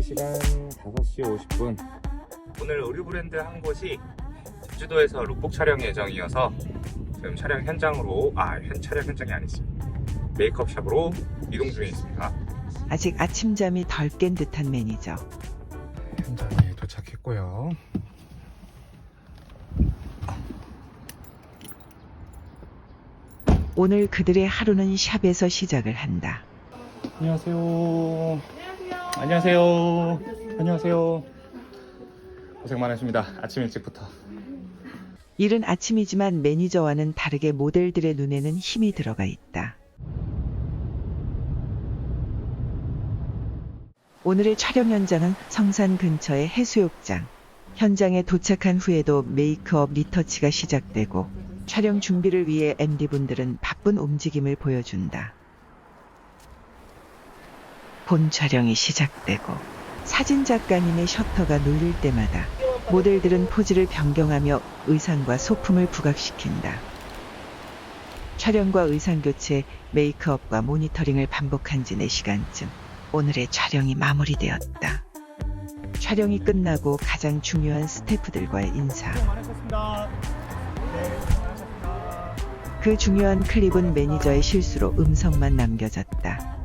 현재 시간 5시 50분. 오늘 의류 브랜드 한 곳이 제주도에서 룩북 촬영 예정이어서 지금 촬영 현장으로 아, 현 촬영 현장이 아니지. 메이크업 샵으로 이동 중에 있습니다. 아직 아침잠이 덜 깬 듯한 매니저. 현장에 도착했고요. 오늘 그들의 하루는 샵에서 시작을 한다. 안녕하세요. 안녕하세요. 안녕하세요. 고생 많으십니다. 아침 일찍부터. 이른 아침이지만 매니저와는 다르게 모델들의 눈에는 힘이 들어가 있다. 오늘의 촬영 현장은 성산 근처의 해수욕장. 현장에 도착한 후에도 메이크업 리터치가 시작되고 촬영 준비를 위해 MD분들은 바쁜 움직임을 보여준다. 본 촬영이 시작되고 사진 작가님의 셔터가 눌릴 때마다 모델들은 포즈를 변경하며 의상과 소품을 부각시킨다. 촬영과 의상 교체, 메이크업과 모니터링을 반복한 지 4시간쯤 오늘의 촬영이 마무리되었다. 촬영이 끝나고 가장 중요한 스태프들과의 인사. 그 중요한 클립은 매니저의 실수로 음성만 남겨졌다.